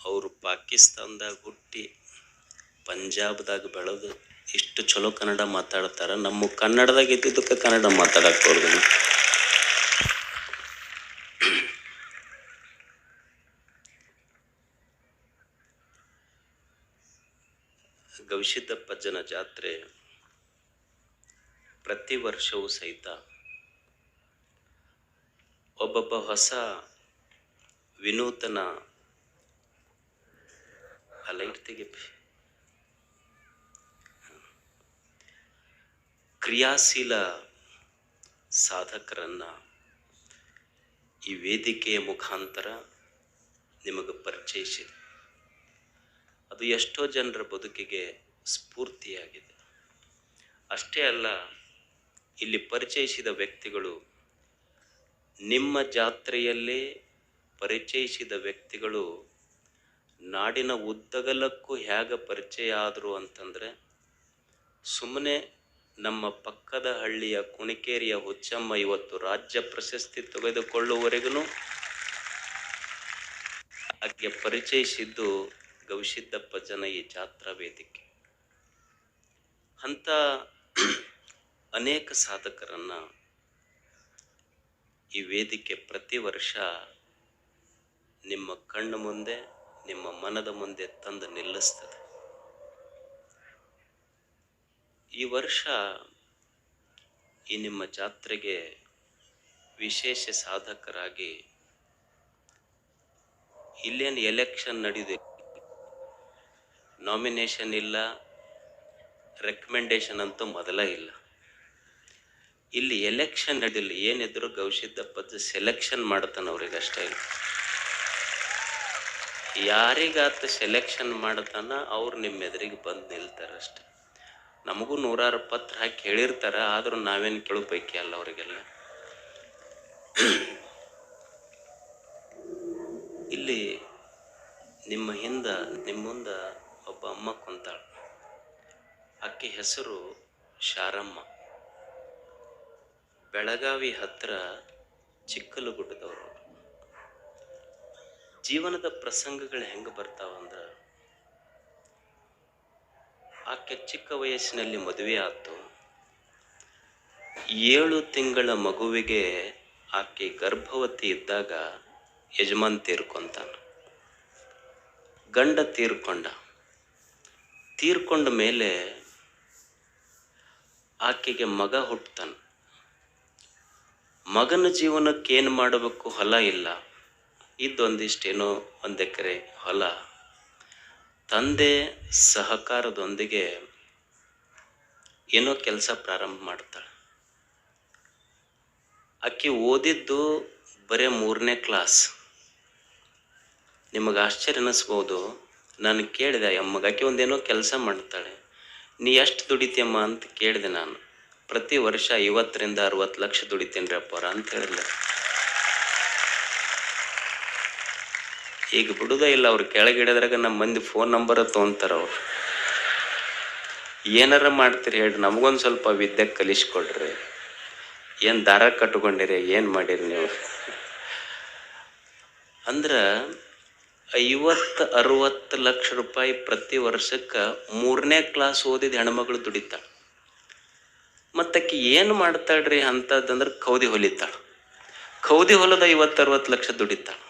ಅವರು ಪಾಕಿಸ್ತಾನದಾಗ ಹುಟ್ಟಿ ಪಂಜಾಬ್ದಾಗ ಬೆಳೆದು ಇಷ್ಟು ಚಲೋ ಕನ್ನಡ ಮಾತಾಡ್ತಾರೆ. ನಮ್ಮ ಕನ್ನಡದಾಗ ಇದ್ದಿದ್ದಕ್ಕೆ ಕನ್ನಡ ಮಾತಾಡಕ್ಕೆ ಹೋದ್ರು ಗವಿಸಿದ್ದಪ್ಪಜ್ಜನ ಜಾತ್ರೆ ಪ್ರತಿ ವರ್ಷವೂ ಸಹಿತ ಒಬ್ಬೊಬ್ಬ ಹೊಸ ವಿನೂತನ ತೆಗಿಪಿ ಕ್ರಿಯಾಶೀಲ ಸಾಧಕರನ್ನು ಈ ವೇದಿಕೆಯ ಮುಖಾಂತರ ನಿಮಗೆ ಪರಿಚಯಿಸಿದೆ ಅದು ಎಷ್ಟೋ ಜನರ ಬದುಕಿಗೆ ಸ್ಫೂರ್ತಿಯಾಗಿದೆ. ಅಷ್ಟೇ ಅಲ್ಲ, ಇಲ್ಲಿ ಪರಿಚಯಿಸಿದ ವ್ಯಕ್ತಿಗಳು ನಿಮ್ಮ ಜಾತ್ರೆಯಲ್ಲೇ ಪರಿಚಯಿಸಿದ ವ್ಯಕ್ತಿಗಳು ನಾಡಿನ ಉದ್ದಗಲಕ್ಕೂ ಹೇಗೆ ಪರಿಚಯ ಆದರು ಅಂತಂದರೆ ಸುಮ್ಮನೆ ನಮ್ಮ ಪಕ್ಕದ ಹಳ್ಳಿಯ ಕುಣಿಕೇರಿಯ ಹುಚ್ಚಮ್ಮ ಇವತ್ತು ರಾಜ್ಯ ಪ್ರಶಸ್ತಿ ತೆಗೆದುಕೊಳ್ಳುವವರೆಗೂ ಆಕೆ ಪರಿಚಯಿಸಿದ್ದು ಗವಿಸಿದ್ದಪ್ಪ ಜನ ಈ ಜಾತ್ರಾ ವೇದಿಕೆ. ಅಂಥ ಅನೇಕ ಸಾಧಕರನ್ನ ಈ ವೇದಿಕೆ ಪ್ರತಿ ವರ್ಷ ನಿಮ್ಮ ಕಣ್ಣು ಮುಂದೆ ನಿಮ್ಮ ಮನದ ಮುಂದೆ ತಂದು ನಿಲ್ಲಿಸ್ತದೆ. ಈ ವರ್ಷ ಈ ನಿಮ್ಮ ಜಾತ್ರೆಗೆ ವಿಶೇಷ ಸಾಧಕರಾಗಿ ಇಲ್ಲೇನು ಎಲೆಕ್ಷನ್ ನಡೆದಿದೆ ನಾಮಿನೇಷನ್ ಇಲ್ಲ ರೆಕಮೆಂಡೇಶನ್ ಅಂತೂ ಮೊದಲ ಇಲ್ಲ. ಇಲ್ಲಿ ಎಲೆಕ್ಷನ್ ನಡಿಲ್ಲ ಏನಿದ್ರು ಗವಿಸಿದ್ದಪ್ಪದ ಸೆಲೆಕ್ಷನ್ ಮಾಡ್ತಾನೆ ಅವ್ರಿಗೆ ಅಷ್ಟೇ ಇಲ್ಲ. ಯಾರಿಗಾತ ಸೆಲೆಕ್ಷನ್ ಮಾಡ್ತಾನ ಅವ್ರು ನಿಮ್ಮ ಎದುರಿಗೆ ಬಂದು ನಿಲ್ತಾರೆ ಅಷ್ಟೇ. ನಮಗೂ ನೂರಾರು ಪತ್ರ ಹಾಕಿ ಹೇಳಿರ್ತಾರೆ, ಆದರೂ ನಾವೇನು ಕೇಳೋ ಪೈಕಿ ಅಲ್ಲ ಅವರಿಗೆಲ್ಲ. ಇಲ್ಲಿ ನಿಮ್ಮ ಹಿಂದ, ನಿಮ್ಮ ಮುಂದೆ ಒಬ್ಬ ಅಮ್ಮ ಕುಂತಾಳ. ಆಕೆ ಹೆಸರು ಶಾರಮ್ಮ. ಬೆಳಗಾವಿ ಹತ್ರ ಚಿಕ್ಕಲಗುಡ್ಡದವರು ಜೀವನದ ಪ್ರಸಂಗಗಳು ಹೆಂಗೆ ಬರ್ತಾವಂದ್ರೆ ಆಕೆ ಚಿಕ್ಕ ವಯಸ್ಸಿನಲ್ಲಿ ಮದುವೆ ಆತು. ಏಳು ತಿಂಗಳ ಮಗುವಿಗೆ ಆಕೆ ಗರ್ಭವತಿ ಇದ್ದಾಗ ಯಜಮಾನ್ ತೀರ್ಕೊಂತಾನ. ಗಂಡ ತೀರ್ಕೊಂಡ. ತೀರ್ಕೊಂಡ ಮೇಲೆ ಆಕೆಗೆ ಮಗ ಹುಟ್ಟತಾನ ಮಗನ ಜೀವನಕ್ಕೆ ಏನು ಮಾಡಬೇಕು ಹೊಲ ಇಲ್ಲ. ಇದ್ದೊಂದಿಷ್ಟೇನೋ ಒಂದು ಎಕರೆ ಹೊಲ. ತಂದೆ ಸಹಕಾರದೊಂದಿಗೆ ಏನೋ ಕೆಲಸ ಪ್ರಾರಂಭ ಮಾಡ್ತಾಳೆ. ಅಕ್ಕಿ ಓದಿದ್ದು ಬರೇ ಮೂರನೇ ಕ್ಲಾಸ್. ನಿಮಗೆ ಆಶ್ಚರ್ಯ ಅನ್ನಿಸ್ಬೋದು ನಾನು ಕೇಳಿದೆ, ಅಮ್ಮಗೆ ಆಕೆ ಒಂದೇನೋ ಕೆಲಸ ಮಾಡ್ತಾಳೆ. ನೀ ಎಷ್ಟು ದುಡಿತೀಯಮ್ಮ ಅಂತ ಕೇಳಿದೆ ನಾನು. ಪ್ರತಿ ವರ್ಷ ಐವತ್ತರಿಂದ ಅರವತ್ತು ಲಕ್ಷ ದುಡಿತೀನಿ ರೀ ಅಪ್ಪಾರ ಅಂತ ಹೇಳಿಲ್ಲ ಈಗ ಬಿಡುದ ಇಲ್ಲ, ಅವ್ರು ಕೆಳಗಿಡದ್ರಾಗ ನಮ್ಮ ಮಂದಿ ಫೋನ್ ನಂಬರ್ ತೊಗೊಂತಾರ ಅವ್ರು. ಏನಾರ ಮಾಡ್ತೀರಿ ಹೇಳ್ರಿ, ನಮಗೊಂದು ಸ್ವಲ್ಪ ವಿದ್ಯೆ ಕಲಿಸ್ಕೊಡ್ರಿ. ಏನು ದಾರ ಕಟ್ಕೊಂಡಿರಿ, ಏನು ಮಾಡಿರಿ ನೀವು? ಅಂದ್ರೆ ಐವತ್ತು ಅರುವತ್ತು ಲಕ್ಷ ರೂಪಾಯಿ ಪ್ರತಿ ವರ್ಷಕ್ಕೆ ಮೂರನೇ ಕ್ಲಾಸ್ ಓದಿದ ಹೆಣ್ಮಗಳು ದುಡಿತಾಳೆ. ಮತ್ತಕ್ಕೆ ಏನು ಮಾಡ್ತಾಳ್ರಿ ಅಂಥದ್ದಂದ್ರೆ ಕೌದಿ ಹೊಲಿತಾಳೆ. ಕೌದಿ ಹೊಲದ ಐವತ್ತು ಅರವತ್ತು ಲಕ್ಷ ದುಡಿತಾಳೆ.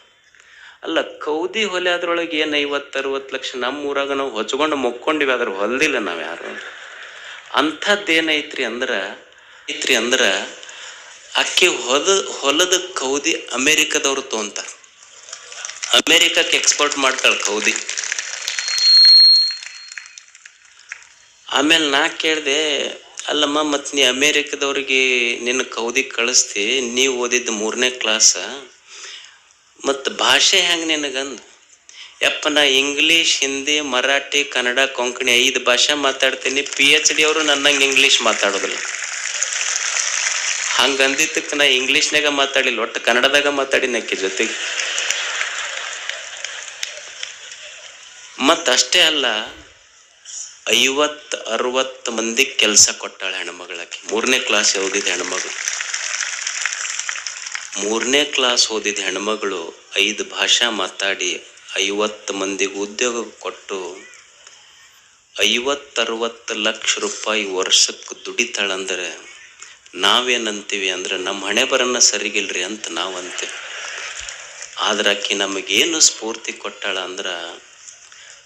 ಅಲ್ಲ, ಕೌದಿ ಹೊಲೆ ಅದ್ರೊಳಗೆ ಏನು ಐವತ್ತು ಅರವತ್ತು ಲಕ್ಷ ನಮ್ಮ ಊರಾಗ ನಾವು ಹೊಚ್ಕೊಂಡು ಮೊಕ್ಕೊಂಡಿವಿ, ಅದ್ರ ಹೊಲ್ದಿಲ್ಲ ನಾವು ಯಾರು. ಅಂಥದ್ದೇನೈತ್ರಿ ಅಂದ್ರೆ, ಐತ್ರಿ ಅಂದ್ರೆ, ಅಕ್ಕಿ ಹೊದ, ಹೊಲದ ಕೌದಿ ಅಮೇರಿಕದವ್ರು ತೊಗೊಂತಾರೆ ಅಮೇರಿಕಕ್ಕೆ ಎಕ್ಸ್ಪೋರ್ಟ್ ಮಾಡ್ತಾಳೆ ಕೌದಿ. ಆಮೇಲೆ ನಾ ಕೇಳಿದೆ, ಅಲ್ಲಮ್ಮ ಮತ್ತು ನೀ ಅಮೇರಿಕದವ್ರಿಗೆ ನಿನ್ನ ಕೌದಿ ಕಳಿಸ್ತಿ, ನೀವು ಓದಿದ್ದು ಮೂರನೇ ಕ್ಲಾಸ ಮತ್ತು ಭಾಷೆ ಹೆಂಗೆ ನಿನಗಂದು? ಯಪ್ಪ, ನಾ ಇಂಗ್ಲೀಷ್ ಹಿಂದಿ ಮರಾಠಿ ಕನ್ನಡ ಕೊಂಕಣಿ ಐದು ಭಾಷೆ ಮಾತಾಡ್ತೀನಿ. ಪಿ ಎಚ್ ಡಿ ಅವರು ನನ್ನಂಗೆ ಇಂಗ್ಲೀಷ್ ಮಾತಾಡೋದಿಲ್ಲ. ಹಂಗಂದಿದ್ದಕ್ಕೆ ನಾ ಇಂಗ್ಲೀಷ್ನಾಗ ಮಾತಾಡಿಲ್ಲ, ಒಟ್ಟು ಕನ್ನಡದಾಗ ಮಾತಾಡಿನ ಆಕೆ ಜೊತೆಗೆ. ಮತ್ತಷ್ಟೇ ಅಲ್ಲ, ಐವತ್ತು, ಅರವತ್ತು ಮಂದಿ ಕೆಲಸ ಕೊಟ್ಟಾಳೆ ಹೆಣ್ಮಗಳಾಕಿ ಮೂರನೇ ಕ್ಲಾಸ್ ಯಾವುದಿದೆ ಹೆಣ್ಮಗಳು. ಮೂರನೇ ಕ್ಲಾಸ್ ಓದಿದ ಹೆಣ್ಮಗಳು ಐದು ಭಾಷಾ ಮಾತಾಡಿ ಐವತ್ತು ಮಂದಿಗೆ ಉದ್ಯೋಗ ಕೊಟ್ಟು ಐವತ್ತರವತ್ತು ಲಕ್ಷ ರೂಪಾಯಿ ವರ್ಷಕ್ಕೆ ದುಡಿತಾಳಂದರೆ ನಾವೇನಂತೀವಿ ಅಂದ್ರೆ ನಮ್ಮ ಹಣೆ ಬರನ್ನ ಸರಿಗಿಲ್ರಿ ಅಂತ ನಾವು ಅಂತೀವಿ ಆದ್ರೆ ಆಕಿ ನಮಗೇನು ಸ್ಫೂರ್ತಿ ಕೊಟ್ಟಾಳ ಅಂದ್ರೆ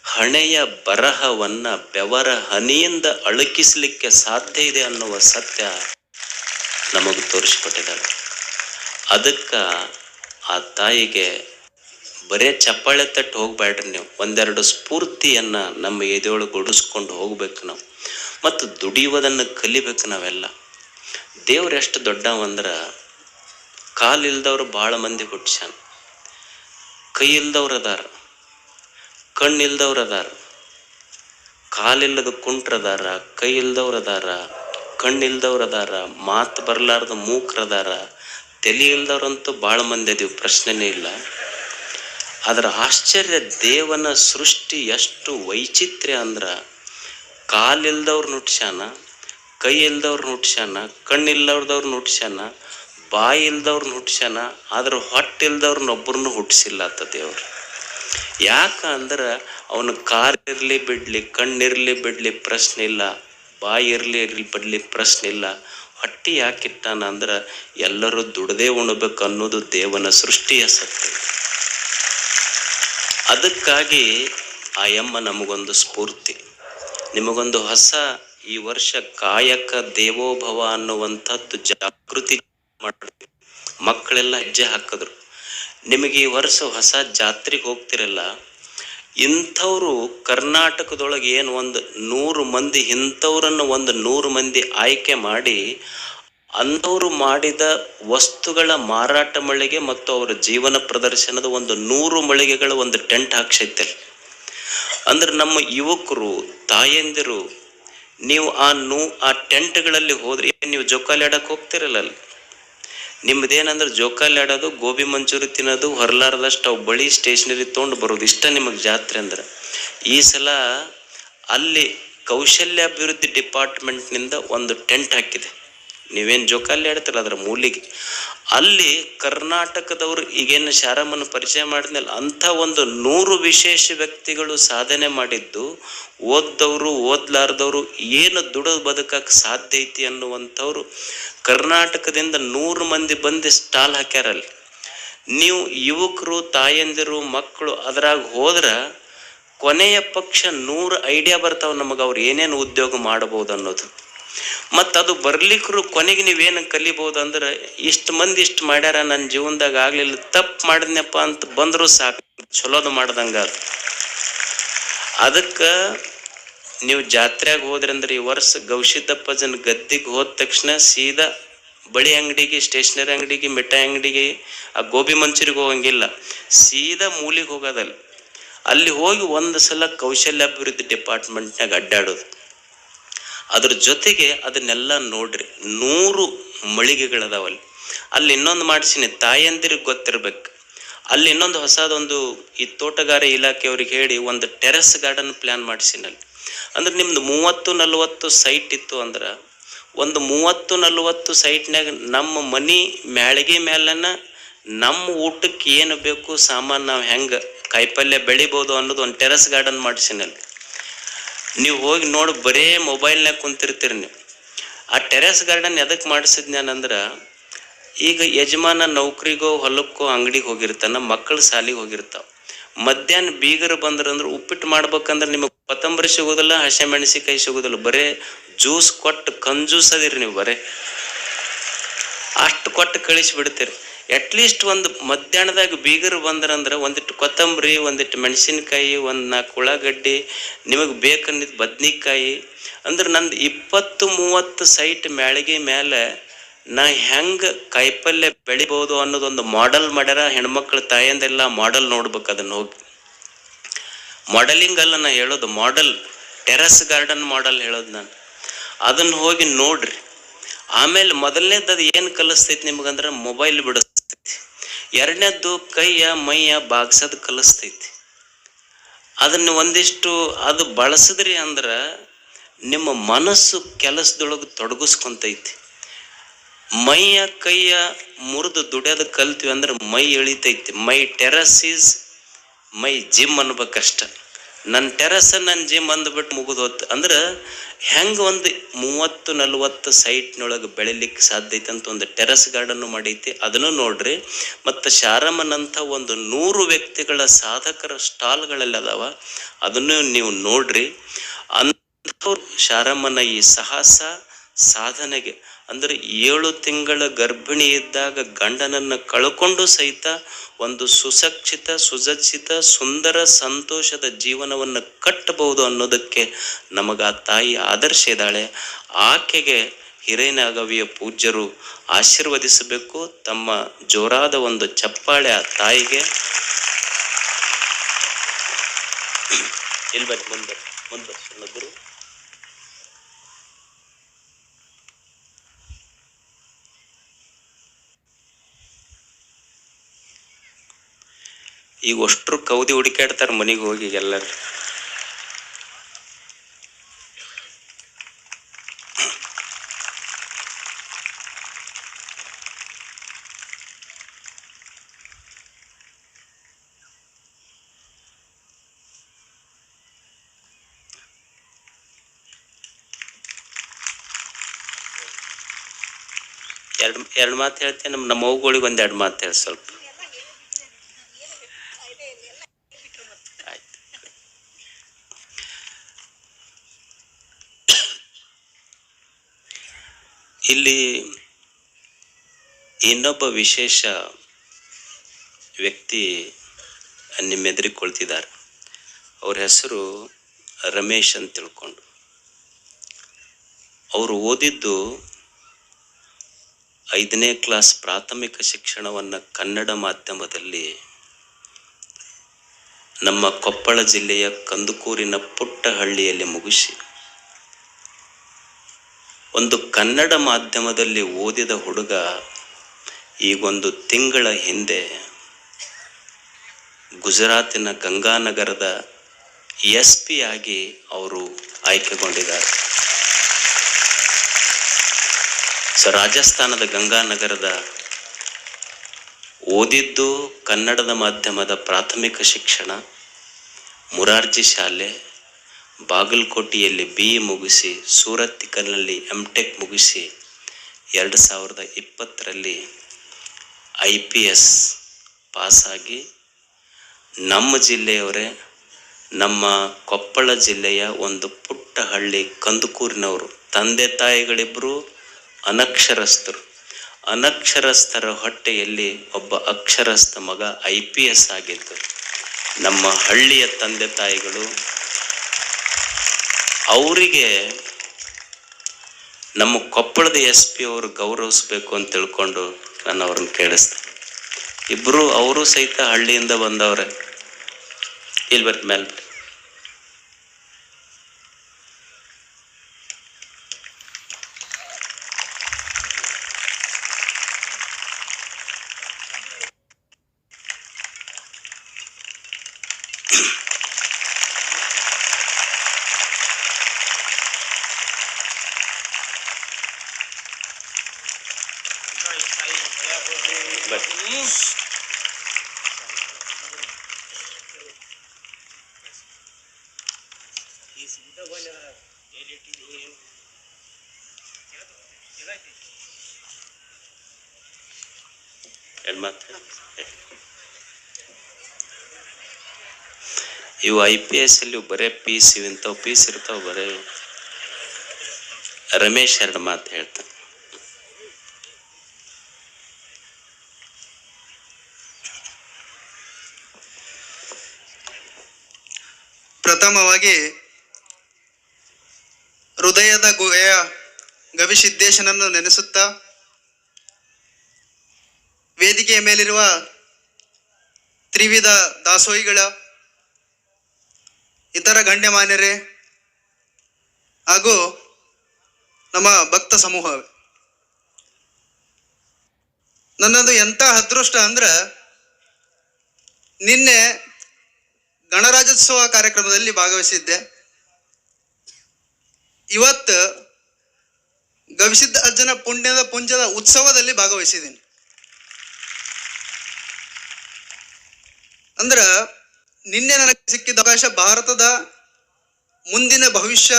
ಹಣೆಯ ಬರಹವನ್ನ ಬೆವರ ಹನಿಯಿಂದ ಅಳುಕಿಸ್ಲಿಕ್ಕೆ ಸಾಧ್ಯ ಇದೆ ಅನ್ನುವ ಸತ್ಯ ನಮಗೆ ತೋರಿಸ್ಕೊಟ್ಟಿದ್ದಾಳೆ. ಅದಕ್ಕೆ ಆ ತಾಯಿಗೆ ಬರೇ ಚಪ್ಪಾಳೆ ತಟ್ಟು ಹೋಗ್ಬೇಡ್ರಿ ನೀವು. ಒಂದೆರಡು ಸ್ಫೂರ್ತಿಯನ್ನ ನಮ್ಮ ಎದೆಯೊಳಗೆ ಗುಡಿಸ್ಕೊಂಡು ಹೋಗ್ಬೇಕು ನಾವು. ಮತ್ತು ದುಡಿಯುವುದನ್ನು ಕಲಿಬೇಕು ನಾವೆಲ್ಲ. ದೇವ್ರು ಎಷ್ಟು ದೊಡ್ಡವಂದ್ರೆ ಕಾಲಿಲ್ದವ್ರು ಭಾಳ ಮಂದಿ ಹುಟ್ಸ್ಯಾನ. ಕೈ ಇಲ್ದವ್ರು ಅದಾರ. ಕಣ್ಣಿಲ್ದವ್ರು ಅದಾರ. ಕಾಲಿಲ್ಲದ ಕುಂಟ್ರದಾರ ಕೈ ಇಲ್ದವ್ರು ಅದಾರ ಕಣ್ಣಿಲ್ದವ್ರು ಅದಾರ, ಮಾತು ಬರಲಾರ್ದ ಮೂಕ್ರದಾರ ತಲೆ ಇಲ್ದವ್ರಂತೂ ಭಾಳ ಮಂದಿ ಅದೀವಿ, ಪ್ರಶ್ನೆನೇ ಇಲ್ಲ. ಅದರ ಆಶ್ಚರ್ಯ, ದೇವನ ಸೃಷ್ಟಿ ಎಷ್ಟು ವೈಚಿತ್ರ್ಯ ಅಂದ್ರೆ, ಕಾಲಿಲ್ದವ್ರು ನುಟ್ಸ್ಯಾನ ಕೈ ಇಲ್ದವ್ರು ನುಟ್ಸ್ಯಾನ ಕಣ್ಣಿಲ್ಲವ್ರದವ್ರು ನುಟ್ಸ್ಯಾನ ಬಾಯಿ ಇಲ್ದವ್ರು ಹುಟ್ಸ್ಯಾನ ಆದ್ರೆ ಹೊಟ್ಟಿಲ್ದವ್ರನ್ನೊಬ್ಬರನ್ನು ಹುಟ್ಟಿಸಿಲ್ಲ ಆತ ದೇವ್ರು. ಯಾಕ ಅಂದ್ರೆ ಅವನು ಕಾರ್ ಇರಲಿ ಬಿಡ್ಲಿ, ಕಣ್ಣಿರಲಿ ಬಿಡ್ಲಿ ಪ್ರಶ್ನೆ ಇಲ್ಲ. ಬಾಯಿ ಇರಲಿ ಇರ್ಲಿ ಬಿಡ್ಲಿ ಪ್ರಶ್ನೆ ಇಲ್ಲ. ಹೊಟ್ಟೆ ಯಾಕಿಟ್ಟಾನ ಅಂದ್ರೆ ಎಲ್ಲರೂ ದುಡದೇ ಉಣಬೇಕು ಅನ್ನೋದು ದೇವನ ಸೃಷ್ಟಿಯ ಸತ್ಯ. ಅದಕ್ಕಾಗಿ ಆ ಎಮ್ಮ ನಮಗೊಂದು ಸ್ಫೂರ್ತಿ. ನಿಮಗೊಂದು ಹೊಸ ಈ ವರ್ಷ ಕಾಯಕ ದೇವೋಭವ ಅನ್ನುವಂಥದ್ದು ಜಾಗೃತಿ ಮಾಡಿ ಮಕ್ಕಳೆಲ್ಲ ಹೆಜ್ಜೆ ಹಾಕಿದ್ರು. ನಿಮಗೆ ಈ ವರ್ಷ ಹೊಸ ಜಾತ್ರೆಗೆ ಹೋಗ್ತಿರಲ್ಲ ಇಂಥವ್ರು ಕರ್ನಾಟಕದೊಳಗೆ ಏನು ಒಂದು ನೂರು ಮಂದಿ, ಇಂಥವ್ರನ್ನು ಒಂದು ನೂರು ಮಂದಿ ಆಯ್ಕೆ ಮಾಡಿ ಅಂಥವ್ರು ಮಾಡಿದ ವಸ್ತುಗಳ ಮಾರಾಟ ಮಳಿಗೆ ಮತ್ತು ಅವರ ಜೀವನ ಪ್ರದರ್ಶನದ ಒಂದು ನೂರು ಮಳಿಗೆಗಳ ಒಂದು ಟೆಂಟ್ ಹಾಕ್ಸೈತೆ ಅಂದ್ರೆ ನಮ್ಮ ಯುವಕರು, ತಾಯಂದಿರು, ನೀವು ಆ ನೂ, ಆ ಟೆಂಟ್ಗಳಲ್ಲಿ ಹೋದ್ರೆ ನೀವು ಜೋಕಾಲಿ ಆಡಕ್ಕೆ ಹೋಗ್ತಿರಲ್ಲ ಅಲ್ಲಿ? ನಿಮ್ದೇನಂದ್ರೆ ಜೋಕಾಲಿ ಆಡೋದು, ಗೋಬಿ ಮಂಚೂರಿ ತಿನ್ನೋದು, ಹೊರಲಾರ್ದಷ್ಟು ಅವು ಬಳಿ ಸ್ಟೇಷನರಿ ತೊಗೊಂಡು ಬರೋದು, ಇಷ್ಟ ನಿಮಗೆ ಜಾತ್ರೆ ಅಂದ್ರೆ. ಈ ಸಲ ಅಲ್ಲಿ ಕೌಶಲ್ಯಾಭಿವೃದ್ಧಿ ಡಿಪಾರ್ಟ್ಮೆಂಟ್ನಿಂದ ಒಂದು ಟೆಂಟ್ ಹಾಕಿದೆ. ನೀವೇನು ಜೋಕಾಲಿ ಆಡ್ತಿರಲ್ಲ ಅದರ ಮೂಲಿಗೆ. ಅಲ್ಲಿ ಕರ್ನಾಟಕದವರು ಈಗೇನು ಶಾರಮ್ಮನ ಪರಿಚಯ ಮಾಡಿದ್ಮೇಲೆ ಅಂಥ ಒಂದು ನೂರು ವಿಶೇಷ ವ್ಯಕ್ತಿಗಳು ಸಾಧನೆ ಮಾಡಿದ್ದು, ಓದ್ದವರು, ಓದ್ಲಾರ್ದವರು ಏನು ದುಡಿದು ಬದುಕಕ್ಕೆ ಸಾಧ್ಯ ಐತಿ ಅನ್ನುವಂಥವ್ರು ಕರ್ನಾಟಕದಿಂದ ನೂರು ಮಂದಿ ಬಂದು ಸ್ಟಾಲ್ ಹಾಕ್ಯಾರಲ್ಲಿ. ನೀವು ಯುವಕರು, ತಾಯಂದಿರು, ಮಕ್ಕಳು ಅದ್ರಾಗ ಹೋದ್ರೆ ಕೊನೆಯ ಪಕ್ಷ ನೂರು ಐಡಿಯಾ ಬರ್ತಾವೆ ನಮಗೆ ಅವ್ರು ಏನೇನು ಉದ್ಯೋಗ ಮಾಡ್ಬೋದು ಅನ್ನೋದು. ಮತ್ತು ಅದು ಬರ್ಲಿಕ್ಕರು ಕೊನೆಗೆ ನೀವೇನು ಕಲಿಬೋದು ಅಂದ್ರೆ ಇಷ್ಟು ಮಂದಿ ಇಷ್ಟು ಮಾಡ್ಯಾರ ನನ್ನ ಜೀವನದಾಗ ಆಗ್ಲಿಲ್ಲ, ತಪ್ಪು ಮಾಡಿದ್ನಪ್ಪ ಅಂತ ಬಂದರೂ ಸಾಕು ಚಲೋದು ಮಾಡ್ದಂಗ ಅದು. ಅದಕ್ಕೆ ನೀವು ಜಾತ್ರೆಗೆ ಹೋದ್ರಿ ಅಂದ್ರೆ ಈ ವರ್ಷ ಗೌಶಿದ್ದಪ್ಪಜನ ಗದ್ದಿಗೆ ಹೋದ ತಕ್ಷಣ ಸೀದಾ ಬಳಿ ಅಂಗಡಿಗೆ, ಸ್ಟೇಷನರಿ ಅಂಗಡಿಗೆ, ಮಿಠಾಯಿ ಅಂಗಡಿಗೆ, ಆ ಗೋಬಿ ಮಂಚೂರಿಗೆ ಹೋಗಂಗಿಲ್ಲ. ಸೀದಾ ಮೂಲಿಗೆ ಹೋಗೋದಲ್ಲಿ. ಅಲ್ಲಿ ಹೋಗಿ ಒಂದು ಸಲ ಕೌಶಲ್ಯಾಭಿವೃದ್ಧಿ ಡಿಪಾರ್ಟ್ಮೆಂಟ್ನಾಗ ಅಡ್ಡಾಡೋದು. ಅದ್ರ ಜೊತೆಗೆ ಅದನ್ನೆಲ್ಲ ನೋಡ್ರಿ. ನೂರು ಮಳಿಗೆಗಳದಾವಲ್ಲಿ. ಅಲ್ಲಿ ಇನ್ನೊಂದು ಮಾಡಿಸಿನಿ ತಾಯಂದಿರಿಗೆ ಗೊತ್ತಿರ್ಬೇಕು. ಅಲ್ಲಿ ಇನ್ನೊಂದು ಹೊಸದೊಂದು ಈ ತೋಟಗಾರ ಇಲಾಖೆಯವ್ರಿಗೆ ಹೇಳಿ ಒಂದು ಟೆರೆಸ್ ಗಾರ್ಡನ್ ಪ್ಲ್ಯಾನ್ ಮಾಡಿಸಿನಲ್ಲಿ ಅಂದ್ರೆ ನಿಮ್ದು ಮೂವತ್ತು ನಲ್ವತ್ತು ಸೈಟ್ ಇತ್ತು ಅಂದ್ರೆ, ಒಂದು ಮೂವತ್ತು ನಲ್ವತ್ತು ಸೈಟ್ನಾಗ ನಮ್ಮ ಮನಿ ಮ್ಯಾಳಿಗೆ ಮೇಲನ ನಮ್ಮ ಊಟಕ್ಕೆ ಏನು ಬೇಕು ಸಾಮಾನು ನಾವು ಹೆಂಗೆ ಕಾಯಿಪಲ್ಯ ಬೆಳಿಬೋದು ಅನ್ನೋದು ಒಂದು ಟೆರೆಸ್ ಗಾರ್ಡನ್ ಮಾಡಿಸಿನಲ್ಲಿ ನೀವು ಹೋಗಿ ನೋಡಿ ಬರೇ ಮೊಬೈಲ್ನಾಗ ಕುಂತಿರ್ತೀರಿ ನೀವು. ಆ ಟೆರೆಸ್ ಗಾರ್ಡನ್ ಎದಕ್ಕೆ ಮಾಡಿಸಿದ್ನೇನಂದ್ರೆ ಈಗ ಯಜಮಾನ ನೌಕರಿಗೋ ಹೊಲಕ್ಕೋ ಅಂಗಡಿಗೆ ಹೋಗಿರ್ತಾನ ಮಕ್ಕಳು ಸಾಲಿಗೆ ಹೋಗಿರ್ತಾವ. ಮಧ್ಯಾಹ್ನ ಬೀಗರು ಬಂದ್ರಂದ್ರೆ ಉಪ್ಪಿಟ್ಟು ಮಾಡ್ಬೇಕಂದ್ರೆ ನಿಮಗೆ ಕೊತ್ತಂಬರಿ ಸಿಗೋದಿಲ್ಲ ಹಸಿಮೆಣಸಿಕಾಯಿ ಸಿಗೋದಿಲ್ಲ, ಬರೇ ಜ್ಯೂಸ್ ಕೊಟ್ಟು ಕಂಜೂಸ್ ಅದಿರಿ ನೀವು ಬರೇ. ಅಷ್ಟು ಕೊಟ್ಟು ಕಳಿಸಿ ಬಿಡ್ತೀರಿ ಅಟ್ಲೀಸ್ಟ್ ಒಂದು ಮಧ್ಯಾಹ್ನದಾಗ ಬೀಗರು ಬಂದ್ರಂದ್ರೆ ಒಂದಿಟ್ಟು ಕೊತ್ತಂಬರಿ, ಒಂದಿಟ್ಟು ಮೆಣಸಿನ್ಕಾಯಿ, ಒಂದು ನಾಲ್ಕು ಉಳ್ಳಾಗಡ್ಡಿ, ನಿಮಗೆ ಬೇಕನ್ನಿದ್ದು ಬದ್ನಿಕಾಯಿ. ಅಂದ್ರೆ ನಂದು ಇಪ್ಪತ್ತು ಮೂವತ್ತು ಸೈಟ್ ಮ್ಯಾಳಿಗೆ ಮೇಲೆ ನಾ ಹೆಂಗೆ ಕಾಯಿಪಲ್ಯ ಬೆಳಿಬೋದು ಅನ್ನೋದೊಂದು ಮಾಡೆಲ್ ಮಾಡ್ಯಾರ ಹೆಣ್ಮಕ್ಳ ತಾಯಂದೆಲ್ಲ ಮಾಡೆಲ್ ನೋಡ್ಬೇಕು ಅದನ್ನ ಹೋಗಿ. ಮಾಡಲಿಂಗ್ ಅಲ್ಲ ನಾ ಹೇಳೋದು ಮಾಡೆಲ್ ಟೆರಸ್ ಗಾರ್ಡನ್ ಮಾಡೆಲ್ ಹೇಳೋದು ನಾನು. ಅದನ್ನ ಹೋಗಿ ನೋಡ್ರಿ. ಆಮೇಲೆ ಮೊದಲನೇದ್ದು ಅದು ಏನು ಕಲಿಸ್ತೈತಿ ನಿಮ್ಗಂದ್ರೆ ಮೊಬೈಲ್ ಬಿಡಿಸ್ತೈತಿ ಎರಡನೇದ್ದು ಕೈಯ ಮೈಯ ಬಾಗ್ಸೋದು ಕಲಿಸ್ತೈತಿ. ಅದನ್ನು ಒಂದಿಷ್ಟು ಅದು ಬಳಸಿದ್ರಿ ಅಂದ್ರೆ ನಿಮ್ಮ ಮನಸ್ಸು ಕೆಲಸದೊಳಗೆ ತೊಡಗಿಸ್ಕೊಂತೈತಿ. ಮೈಯ ಕೈಯ ಮುರಿದು ದುಡಿಯೋದು ಕಲ್ತೀವಿ ಅಂದ್ರೆ ಮೈ ಎಳಿತೈತಿ my terrace is my gym ಅನ್ಬೇಕಷ್ಟ. ನನ್ನ ಟೆರಸ್ ನನ್ನ ಜಿಮ್ ಅಂದ್ಬಿಟ್ಟು ಮುಗಿದೋತ್ ಅಂದ್ರೆ ಹೆಂಗೆ ಒಂದು ಮೂವತ್ತು ನಲ್ವತ್ತು ಸೈಟ್ನೊಳಗೆ ಬೆಳಿಲಿಕ್ಕೆ ಸಾಧ್ಯ ಐತೆ ಅಂತ ಒಂದು ಟೆರಸ್ ಗಾರ್ಡನ್ನು ಮಾಡೈತಿ, ಅದನ್ನು ನೋಡ್ರಿ. ಮತ್ತು ಶಾರಮ್ಮನಂಥ ಒಂದು ನೂರು ವ್ಯಕ್ತಿಗಳ ಸಾಧಕರ ಸ್ಟಾಲ್ಗಳೆಲ್ಲ ಅದಾವ, ಅದನ್ನು ನೀವು ನೋಡ್ರಿ. ಅಂಥವ್ರು ಶಾರಮ್ಮನ ಈ ಸಾಹಸ ಸಾಧನೆಗೆ. ಅಂದರೆ ಏಳು ತಿಂಗಳ ಗರ್ಭಿಣಿ ಇದ್ದಾಗ ಗಂಡನನ್ನು ಕಳ್ಕೊಂಡು ಸಹಿತ ಒಂದು ಸುಸಕ್ಷಿತ, ಸುಸಜ್ಜಿತ, ಸುಂದರ, ಸಂತೋಷದ ಜೀವನವನ್ನು ಕಟ್ಟಬಹುದು ಅನ್ನೋದಕ್ಕೆ ನಮಗೆ ಆ ತಾಯಿ ಆದರ್ಶ ಇದ್ದಾಳೆ. ಆಕೆಗೆ ಹಿರೇನಾಗವಿಯ ಪೂಜ್ಯರು ಆಶೀರ್ವದಿಸಬೇಕು. ತಮ್ಮ ಜೋರಾದ ಒಂದು ಚಪ್ಪಾಳೆ ಆ ತಾಯಿಗೆ. ಇಲ್ಬೇಕು ಮುಂದೆ ಮುಂದೆ. ಗುರು ಈಗ ಅಷ್ಟ್ರು ಕೌದಿ ಹುಡುಕಾಡ್ತಾರೆ ಮನೆಗೆ ಹೋಗಿ ಎಲ್ಲರೂ. ಎರಡು ಎರಡು ಮಾತು ಹೇಳ್ತೇನೆ, ನಮ್ಮ ನಮ್ಮ ಅವ್ಗಳಿಗೆ ಒಂದು ಎರಡು ಮಾತು ಹೇಳಿ ಸ್ವಲ್ಪ ಆಯ್ತು ಇಲ್ಲಿ ಇನ್ನೊಬ್ಬ ವಿಶೇಷ ವ್ಯಕ್ತಿ ನಿಮ್ಮೆದರಿಕೊಳ್ತಿದ್ದಾರೆ. ಅವ್ರ ಹೆಸರು ರಮೇಶ್ ಅಂತ ತಿಳ್ಕೊಂಡು. ಅವರು ಓದಿದ್ದು ಐದನೇ ಕ್ಲಾಸ್ ಪ್ರಾಥಮಿಕ ಶಿಕ್ಷಣವನ್ನು ಕನ್ನಡ ಮಾಧ್ಯಮದಲ್ಲಿ ನಮ್ಮ ಕೊಪ್ಪಳ ಜಿಲ್ಲೆಯ ಕಂದುಕೂರಿನ ಪುಟ್ಟ ಹಳ್ಳಿಯಲ್ಲಿ ಮುಗಿಸಿ, ಒಂದು ಕನ್ನಡ ಮಾಧ್ಯಮದಲ್ಲಿ ಓದಿದ ಹುಡುಗ ಈಗೊಂದು ತಿಂಗಳ ಹಿಂದೆ ಗುಜರಾತಿನ ಗಂಗಾನಗರದ ಎಸ್ ಪಿ ಆಗಿ ಅವರು ಆಯ್ಕೆಗೊಂಡಿದ್ದಾರೆ. ಸೊ, ರಾಜಸ್ಥಾನದ ಗಂಗಾನಗರದ ಓದಿದ್ದು ಕನ್ನಡದ ಮಾಧ್ಯಮದ ಪ್ರಾಥಮಿಕ ಶಿಕ್ಷಣ, ಮುರಾರ್ಜಿ ಶಾಲೆ, ಬಾಗಲಕೋಟೆಯಲ್ಲಿ ಬಿ ಇ ಮುಗಿಸಿ ಸೂರತ್ತಿಕಲ್ನಲ್ಲಿ ಎಂ ಟೆಕ್ ಮುಗಿಸಿ, ಎರಡು ಸಾವಿರದ ಇಪ್ಪತ್ತರಲ್ಲಿ ಐ ಪಿ ಎಸ್ ಪಾಸಾಗಿ ನಮ್ಮ ಜಿಲ್ಲೆಯವರೇ ನಮ್ಮ ಕೊಪ್ಪಳ ಜಿಲ್ಲೆಯ ಒಂದು ಪುಟ್ಟ ಹಳ್ಳಿ ಕಂದುಕೂರಿನವರು. ತಂದೆ ತಾಯಿಗಳಿಬ್ಬರು ಅನಕ್ಷರಸ್ಥರು. ಅನಕ್ಷರಸ್ಥರ ಹೊಟ್ಟೆಯಲ್ಲಿ ಒಬ್ಬ ಅಕ್ಷರಸ್ಥ ಮಗ ಐ ಪಿ ಎಸ್ ಆಗಿದ್ದು, ನಮ್ಮ ಹಳ್ಳಿಯ ತಂದೆ ತಾಯಿಗಳು ಅವರಿಗೆ ನಮ್ಮ ಕೊಪ್ಪಳದ ಎಸ್ ಪಿ ಅವರು ಗೌರವಿಸ್ಬೇಕು ಅಂತ ತಿಳ್ಕೊಂಡು ನಾನು ಅವ್ರನ್ನ ಕೇಳಿಸ್ದೆ. ಇಬ್ಬರು ಅವರು ಸಹಿತ ಹಳ್ಳಿಯಿಂದ ಬಂದವ್ರೆ. ಇಲ್ಲಿ ಬರ್ರಿ ಹೇಳಿ. ಇವು ಐ ಪಿ ಎಸ್ ಅಲ್ಲಿ ಬರೇ ಪೀಸ್ ಇವು ಇಂಥವು ಪೀಸ್ ಇರ್ತಾವ ಬರೇ ರಮೇಶ್ ಎರಡು ಮಾತು ಹೇಳ್ತಾನೆ ಪ್ರಥಮವಾಗಿ ಹೃದಯದ ಗುಹೆಯ ಗವಿಸಿದ್ದೇಶನನ್ನು ನೆನೆಸುತ್ತಾ ವೇದಿಕೆಯ ಮೇಲಿರುವ ತ್ರಿವಿಧ ದಾಸೋಹಿಗಳ, ಇತರ ಗಣ್ಯಮಾನ್ಯರೇ ಹಾಗೂ ನಮ್ಮ ಭಕ್ತ ಸಮೂಹವೇ. ನನ್ನದು ಎಂಥ ಅದೃಷ್ಟ ಅಂದ್ರೆ ನಿನ್ನೆ ಗಣರಾಜ್ಯೋತ್ಸವ ಕಾರ್ಯಕ್ರಮದಲ್ಲಿ ಭಾಗವಹಿಸಿದ್ದೆ. ಇವತ್ತು ಗವಿಸಿದ್ದ ಅಜ್ಜನ ಪುಣ್ಯದ ಪುಂಜದ ಉತ್ಸವದಲ್ಲಿ ಭಾಗವಹಿಸಿದ್ದೀನಿ. ಅಂದ್ರ ನಿನ್ನೆ ನನಗೆ ಸಿಕ್ಕಿದ ಅವಕಾಶ ಭಾರತದ ಮುಂದಿನ ಭವಿಷ್ಯ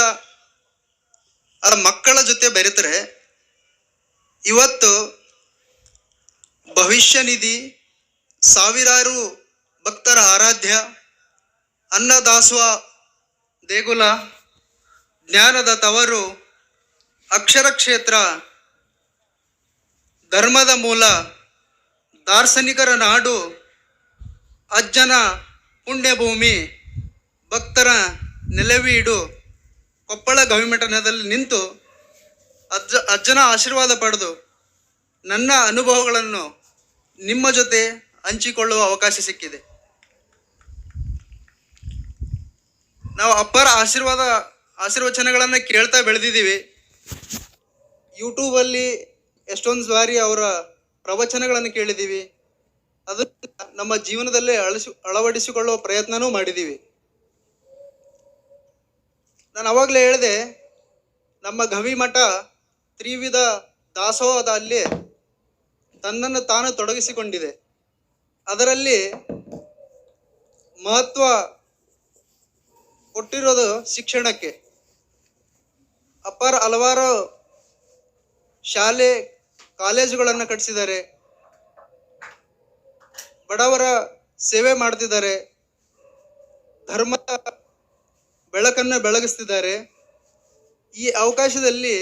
ಅದರ ಮಕ್ಕಳ ಜೊತೆ ಬೆರೆತರೆ. ಇವತ್ತು ಭವಿಷ್ಯ ನಿಧಿ, ಸಾವಿರಾರು ಭಕ್ತರ ಆರಾಧ್ಯ ಅನ್ನದಾಸೋಹ ದೇಗುಲ, ಜ್ಞಾನದ ತವರು, ಅಕ್ಷರ ಕ್ಷೇತ್ರ, ಧರ್ಮದ ಮೂಲ, ದಾರ್ಶನಿಕರ ನಾಡು ಅಜ್ಜನ ಪುಣ್ಯಭೂಮಿ, ಭಕ್ತರ ನೆಲೆವೀಡು, ಕೊಪ್ಪಳ ಗವಿಮಠನದಲ್ಲಿ ನಿಂತು ಅಜ್ಜ, ಅಜ್ಜನ ಆಶೀರ್ವಾದ ಪಡೆದು ನನ್ನ ಅನುಭವಗಳನ್ನು ನಿಮ್ಮ ಜೊತೆ ಹಂಚಿಕೊಳ್ಳುವ ಅವಕಾಶ ಸಿಕ್ಕಿದೆ. ನಾವು ಅಪ್ಪರ ಆಶೀರ್ವಾದ, ಆಶೀರ್ವಚನಗಳನ್ನು ಕೇಳ್ತಾ ಬೆಳೆದಿದ್ದೀವಿ. ಯೂಟ್ಯೂಬಲ್ಲಿ ಎಷ್ಟೊಂದು ಬಾರಿ ಅವರ ಪ್ರವಚನಗಳನ್ನು ಕೇಳಿದ್ದೀವಿ. ಅದು ನಮ್ಮ ಜೀವನದಲ್ಲೇ ಅಳಿಸಿ ಅಳವಡಿಸಿಕೊಳ್ಳುವ ಪ್ರಯತ್ನನೂ ಮಾಡಿದ್ದೀವಿ. ನಾನು ಅವಾಗಲೇ ಹೇಳಿದೆ, ನಮ್ಮ ಗವಿ ಮಠ ತ್ರಿವಿಧ ದಾಸೋಹದಲ್ಲಿ ತನ್ನನ್ನು ತಾನು ತೊಡಗಿಸಿಕೊಂಡಿದೆ. ಅದರಲ್ಲಿ ಮಹತ್ವ ಕೊಟ್ಟಿರೋದು ಶಿಕ್ಷಣಕ್ಕೆ. ಅಪ್ಪಾರ ಹಲವಾರು ಶಾಲೆ, ಕಾಲೇಜುಗಳನ್ನು ಕಟ್ಟಿಸಿದ್ದಾರೆ ಬಡವರ ಸೇವೆ ಮಾಡ್ತಿದ್ದಾರೆ. ಧರ್ಮ ಬೆಳಕನ್ನು ಬೆಳಗಿಸ್ತಿದ್ದಾರೆ. ಈ ಅವಕಾಶದಲ್ಲಿ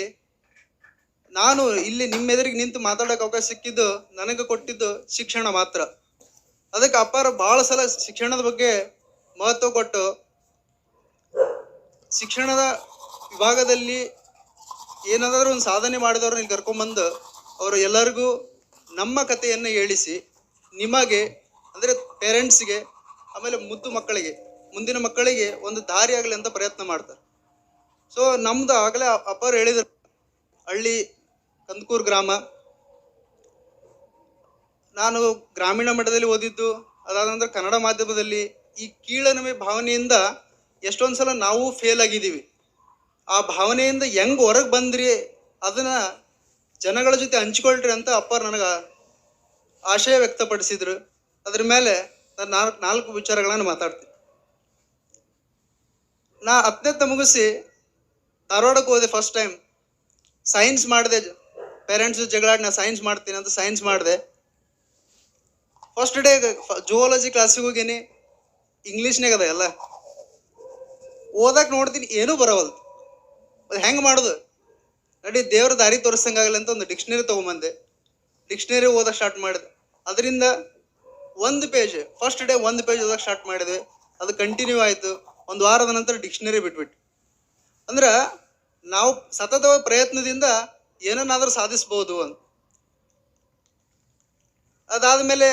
ನಾನು ಇಲ್ಲಿ ನಿಮ್ಮೆದುರಿಗೆ ನಿಂತು ಮಾತಾಡೋಕೆ ಅವಕಾಶ ಸಿಕ್ಕಿದ್ದು, ನನಗೆ ಕೊಟ್ಟಿದ್ದು ಶಿಕ್ಷಣ ಮಾತ್ರ. ಅದಕ್ಕೆ ಅಪ್ಪಾರ ಭಾಳ ಸಲ ಶಿಕ್ಷಣದ ಬಗ್ಗೆ ಮಹತ್ವ ಕೊಟ್ಟು ಶಿಕ್ಷಣದ ವಿಭಾಗದಲ್ಲಿ ಏನಾದರೂ ಒಂದು ಸಾಧನೆ ಮಾಡಿದವ್ರನ್ನ ಇಲ್ಲಿ ಕರ್ಕೊಂಬಂದು ಅವರು ಎಲ್ಲರಿಗೂ ನಮ್ಮ ಕಥೆಯನ್ನು ಹೇಳಿಸಿ, ನಿಮಗೆ, ಅಂದರೆ ಪೇರೆಂಟ್ಸ್ಗೆ ಆಮೇಲೆ ಮುದ್ದು ಮಕ್ಕಳಿಗೆ, ಮುಂದಿನ ಮಕ್ಕಳಿಗೆ ಒಂದು ದಾರಿ ಆಗಲಿ ಅಂತ ಪ್ರಯತ್ನ ಮಾಡ್ತಾರೆ. ಸೊ ನಮ್ದು ಆಗಲೇ ಅಪ್ಪರು ಹೇಳಿದ್ರು, ಹಳ್ಳಿ ಕಂದಕೂರು ಗ್ರಾಮ. ನಾನು ಗ್ರಾಮೀಣ ಮಟ್ಟದಲ್ಲಿ ಓದಿದ್ದು ಅದಾದ ನಂತರ ಕನ್ನಡ ಮಾಧ್ಯಮದಲ್ಲಿ ಈ ಕೀಳನಮೆ ಭಾವನೆಯಿಂದ ಎಷ್ಟೊಂದು ಸಲ ನಾವು ಫೇಲ್ ಆಗಿದ್ದೀವಿ. ಆ ಭಾವನೆಯಿಂದ ಹೆಂಗೆ ಹೊರಗೆ ಬಂದ್ರಿ, ಅದನ್ನ ಜನಗಳ ಜೊತೆ ಹಂಚ್ಕೊಳ್ರಿ ಅಂತ ಅಪ್ಪ ನನಗೆ ಆಶಯ ವ್ಯಕ್ತಪಡಿಸಿದ್ರು. ಅದ್ರ ಮೇಲೆ ನಾನು ನಾಲ್ಕು ನಾಲ್ಕು ವಿಚಾರಗಳನ್ನು ಮಾತಾಡ್ತೀನಿ. ನಾ ಹತ್ತನೇತ್ತ ಮುಗಿಸಿ ಧಾರವಾಡಕ್ಕೆ ಹೋದೆ ಫಸ್ಟ್ ಟೈಮ್ ಸೈನ್ಸ್ ಮಾಡಿದೆ ಪೇರೆಂಟ್ಸ್ ಜಗಳಾಡಿ ನಾನು ಸೈನ್ಸ್ ಮಾಡ್ತೀನಿ ಅಂತ ಸೈನ್ಸ್ ಮಾಡಿದೆ. ಫಸ್ಟ್ ಡೇ ಜುವಾಲಜಿ ಕ್ಲಾಸಿಗೆ ಹೋಗೀನಿ. ಇಂಗ್ಲೀಷ್ನಾಗ ಅದ ಎಲ್ಲ. ಓದಕ್ಕೆ ನೋಡ್ತೀನಿ, ಏನೂ ಬರವಲ್ದು. ಅದು ಹೆಂಗೆ ಮಾಡೋದು? ನಡಿ, ದೇವ್ರ ದಾರಿ ತೋರಿಸಂಗಾಗಲ್ಲ ಅಂತ ಒಂದು ಡಿಕ್ಷನರಿ ತೊಗೊಂಬಂದೆ. ಡಿಕ್ಷನರಿ ಓದಕ್ಕೆ ಸ್ಟಾರ್ಟ್ ಮಾಡಿದೆ. ಅದರಿಂದ ಒಂದು ಪೇಜ್ ಫಸ್ಟ್ ಡೇ ಒಂದು ಪೇಜ್ ಓದಕ್ಕೆ ಸ್ಟಾರ್ಟ್ ಮಾಡಿದೆ. ಅದು ಕಂಟಿನ್ಯೂ ಆಯಿತು. ಒಂದು ವಾರದ ನಂತರ ಡಿಕ್ಷನರಿ ಬಿಟ್ಬಿಟ್ಟು ಅಂದ್ರೆ ನಾವು ಸತತ ಪ್ರಯತ್ನದಿಂದ ಏನನ್ನಾದರೂ ಸಾಧಿಸ್ಬೋದು ಅಂತ ಅದಾದಮೇಲೆ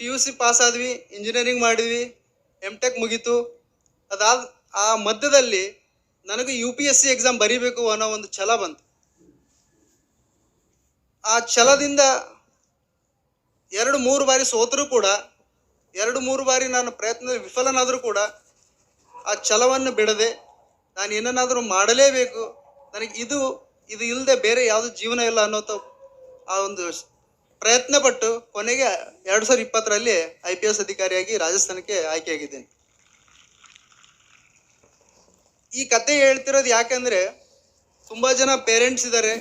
ಪಿ ಯು ಸಿ ಪಾಸ್ ಆದ್ವಿ ಇಂಜಿನಿಯರಿಂಗ್ ಮಾಡಿದ್ವಿ ಎಂ ಟೆಕ್ ಮುಗೀತು. ಅದಾದ ಆ ಮಧ್ಯದಲ್ಲಿ ನನಗೆ U P S C exam ಬರೀಬೇಕು ಅನ್ನೋ ಒಂದು ಛಲ ಬಂತು. ಆ ಛಲದಿಂದ ಎರಡು ಮೂರು ಬಾರಿ ಸೋತರೂ ಕೂಡ, ಎರಡು ಮೂರು ಬಾರಿ ನಾನು ಪ್ರಯತ್ನದಲ್ಲಿ ವಿಫಲನಾದರೂ ಕೂಡ ಆ ಛಲವನ್ನು ಬಿಡದೆ ನಾನು ಏನನ್ನಾದರೂ ಮಾಡಲೇಬೇಕು, ನನಗೆ ಇದು ಇದು ಇಲ್ಲದೆ ಬೇರೆ ಯಾವುದು ಜೀವನ ಇಲ್ಲ ಅನ್ನೋ ಆ ಒಂದು ಪ್ರಯತ್ನಪಟ್ಟು ಪ್ರಯತ್ನ ಪಟ್ಟು ಕೊನೆಗೆ ಎರಡು ಸಾವಿರದ ಇಪ್ಪತ್ತರಲ್ಲಿ ಐ ಪಿ ಎಸ್ ಅಧಿಕಾರಿಯಾಗಿ ರಾಜಸ್ಥಾನಕ್ಕೆ ಆಯ್ಕೆಯಾಗಿದ್ದೇನೆ. ಈ ಕತೆ ಹೇಳ್ತಿರೋದು ಯಾಕಂದ್ರೆ ತುಂಬಾ ಜನ ಪೇರೆಂಟ್ಸ್ ಇದ್ದಾರೆ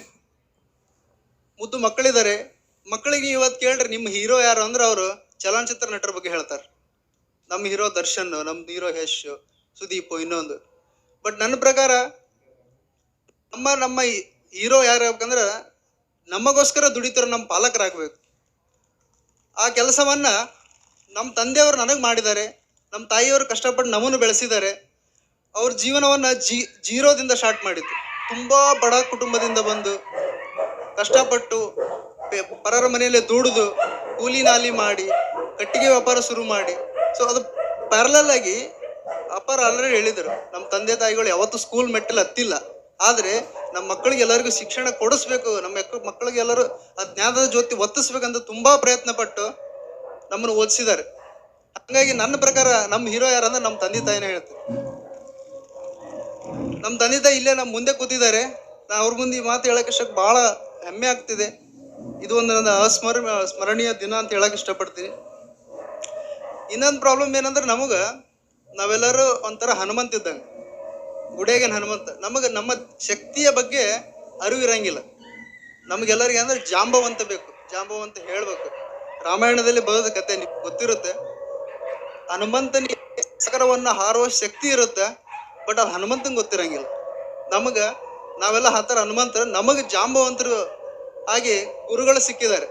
ಮುದ್ದು ಮಕ್ಕಳಿದ್ದಾರೆ ಮಕ್ಕಳಿಗೆ ಇವತ್ತು ಕೇಳ್ರಿ, ನಿಮ್ಮ ಹೀರೋ ಯಾರು ಅಂದ್ರೆ ಅವರು ಚಲನಚಿತ್ರ ನಟರ ಬಗ್ಗೆ ಹೇಳ್ತಾರೆ. ನಮ್ಮ ಹೀರೋ ದರ್ಶನ್, ನಮ್ಮ ಹೀರೋ ಯಶ್, ಸುದೀಪ್ ಇನ್ನೊಂದು. ಬಟ್ ನನ್ನ ಪ್ರಕಾರ ನಮ್ಮ ನಮ್ಮ ಹೀರೋ ಯಾರು ಆಗ್ಬೇಕಂದ್ರೆ ನಮಗೋಸ್ಕರ ದುಡಿತರ ನಮ್ಮ ಪಾಲಕರಾಗಬೇಕು. ಆ ಕೆಲಸವನ್ನ ನಮ್ಮ ತಂದೆಯವರು ನನಗೆ ಮಾಡಿದ್ದಾರೆ, ನಮ್ಮ ತಾಯಿಯವರು ಕಷ್ಟಪಟ್ಟು ನಮ್ಮನ್ನು ಬೆಳೆಸಿದ್ದಾರೆ. ಅವ್ರ ಜೀವನವನ್ನ ಜಿ, ಜೀರೋದಿಂದ ಸ್ಟಾರ್ಟ್ ಮಾಡಿದ್ರು. ತುಂಬಾ ಬಡ ಕುಟುಂಬದಿಂದ ಬಂದು ಕಷ್ಟಪಟ್ಟು ಪರರ ಮನೆಯಲ್ಲೇ ದುಡಿದು ಕೂಲಿ ನಾಲಿ ಮಾಡಿ, ಕಟ್ಟಿಗೆ ವ್ಯಾಪಾರ ಶುರು ಮಾಡಿ. ಸೊ ಅದು ಪ್ಯಾರಲಲ್ ಆಗಿ ಅಪ್ಪಾರ ಆಲ್ರೆಡಿ ಹೇಳಿದರು. ನಮ್ಮ ತಂದೆ ತಾಯಿಗಳು ಯಾವತ್ತೂ ಸ್ಕೂಲ್ ಮೆಟ್ಟಲ್ಲಿ ಹತ್ತಿಲ್ಲ. ಆದರೆ ನಮ್ಮ ಮಕ್ಕಳಿಗೆ ಎಲ್ಲರಿಗೂ ಶಿಕ್ಷಣ ಕೊಡಿಸ್ಬೇಕು ನಮ್ಮ ಮಕ್ಕ- ಮಕ್ಕಳಿಗೆ ಎಲ್ಲರೂ ಆ ಜ್ಞಾನದ ಜ್ಯೋತಿ ಒತ್ತಿಸ್ಬೇಕಂತ ತುಂಬಾ ಪ್ರಯತ್ನ ಪಟ್ಟು ನಮ್ಮನ್ನು ಓದಿಸಿದ್ದಾರೆ. ಹಾಗಾಗಿ ನನ್ನ ಪ್ರಕಾರ ನಮ್ಮ ಹೀರೋ ಯಾರಂದ್ರೆ ನಮ್ಮ ತಂದೆ ತಾಯಿನೇ ಹೇಳ್ತಾರೆ ನಮ್ಮ ತಂದೆ ತಾಯಿ ಇಲ್ಲೇ ನಮ್ಮ ಮುಂದೆ ಕೂತಿದ್ದಾರೆ. ನಾ ಅವ್ರ ಮುಂದೆ ಈ ಮಾತು ಹೇಳಕ್ಕೆ ಇಷ್ಟಕ್ಕೆ ಭಾಳ ಹೆಮ್ಮೆ ಆಗ್ತಿದೆ. ಇದು ಒಂದು ನನ್ನ ಅಸ್ಮರ, ಸ್ಮರಣೀಯ ದಿನ ಅಂತ ಹೇಳಕ್ಕೆ ಇಷ್ಟಪಡ್ತೀನಿ. ಇನ್ನೊಂದು ಪ್ರಾಬ್ಲಮ್ ಏನಂದ್ರೆ ನಮಗೆ ನಾವೆಲ್ಲರೂ ಒಂಥರ ಹನುಮಂತ ಇದ್ದಂಗೆ. ಗುಡೇಗೇನು ಹನುಮಂತ. ನಮಗೆ ನಮ್ಮ ಶಕ್ತಿಯ ಬಗ್ಗೆ ಅರಿವಿರಂಗಿಲ್ಲ ನಮಗೆಲ್ಲರಿಗೆ ಅಂದ್ರೆ ಜಾಂಬವಂತ ಬೇಕು. ಜಾಂಬವಂತ ಹೇಳಬೇಕು. ರಾಮಾಯಣದಲ್ಲಿ ಬರೋದ ಕತೆ ನಿಮ್ಗೆ ಗೊತ್ತಿರುತ್ತೆ. ಹನುಮಂತನಿಗೆ ಸಕರವನ್ನು ಹಾರುವ ಶಕ್ತಿ ಇರುತ್ತೆ. ಬಟ್ ಅದು ಹನುಮಂತಂಗೆ ಗೊತ್ತಿರಂಗಿಲ್ಲ. ನಮಗೆ, ನಾವೆಲ್ಲ ಹತ್ತರ ಹನುಮಂತರು, ನಮಗೆ ಜಾಂಬವಂತರು ಹಾಗೆ ಗುರುಗಳು ಸಿಕ್ಕಿದ್ದಾರೆ.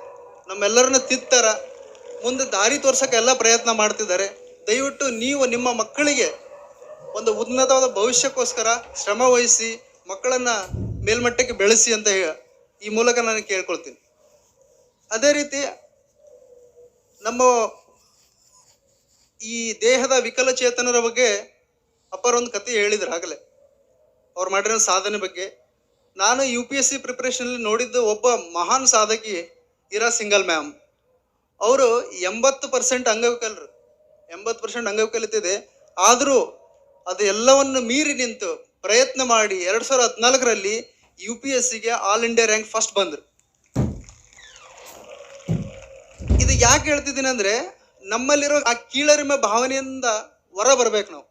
ನಮ್ಮೆಲ್ಲರನ್ನ ತಿತ್ತಾರ ಮುಂದೆ ದಾರಿ ತೋರ್ಸಕ್ಕೆ ಎಲ್ಲ ಪ್ರಯತ್ನ ಮಾಡ್ತಿದ್ದಾರೆ. ದಯವಿಟ್ಟು ನೀವು ನಿಮ್ಮ ಮಕ್ಕಳಿಗೆ ಒಂದು ಉನ್ನತವಾದ ಭವಿಷ್ಯಕ್ಕೋಸ್ಕರ ಶ್ರಮ ವಹಿಸಿ, ಮಕ್ಕಳನ್ನ ಮೇಲ್ಮಟ್ಟಕ್ಕೆ ಬೆಳೆಸಿ ಅಂತ ಈ ಮೂಲಕ ನಾನು ಕೇಳ್ಕೊಳ್ತೀನಿ. ಅದೇ ರೀತಿ, ನಮ್ಮ ಈ ದೇಹದ ವಿಕಲಚೇತನರ ಬಗ್ಗೆ ಅಪ್ಪರ ಒಂದು ಕತೆ ಹೇಳಿದ್ರು ಆಗಲೇ. ಅವ್ರು ಮಾಡಿರೋ ಸಾಧನೆ ಬಗ್ಗೆ. ನಾನು ಯು ಪಿ ಎಸ್ ಸಿ ಪ್ರಿಪ್ರೇಷನಲ್ಲಿ ನೋಡಿದ್ದು ಒಬ್ಬ ಮಹಾನ್ ಸಾಧಕಿ ಇರಾ ಸಿಂಗಲ್ ಮ್ಯಾಮ್. ಅವರು ಎಂಬತ್ತು ಪರ್ಸೆಂಟ್ ಅಂಗವಿಕಲರು. ಎಂಬತ್ತು ಪರ್ಸೆಂಟ್ ಅಂಗವಿಕಲಿತಿದೆ ಆದರೂ ಅದು ಎಲ್ಲವನ್ನು ಮೀರಿ ನಿಂತು ಪ್ರಯತ್ನ ಮಾಡಿ ಎರಡು ಸಾವಿರದ ಹದಿನಾಲ್ಕರಲ್ಲಿ ಯು ಪಿ ಎಸ್ ಸಿಗೆ ಆಲ್ ಇಂಡಿಯಾ ರ್ಯಾಂಕ್ ಫಸ್ಟ್ ಬಂದರು. ಇದು ಯಾಕೆ ಹೇಳ್ತಿದ್ದೀನಿ ಅಂದ್ರೆ ನಮ್ಮಲ್ಲಿರೋ ಆ ಕೀಳರಿಮೆ ಭಾವನೆಯಿಂದ ಹೊರ ಬರ್ಬೇಕು ನಾವು.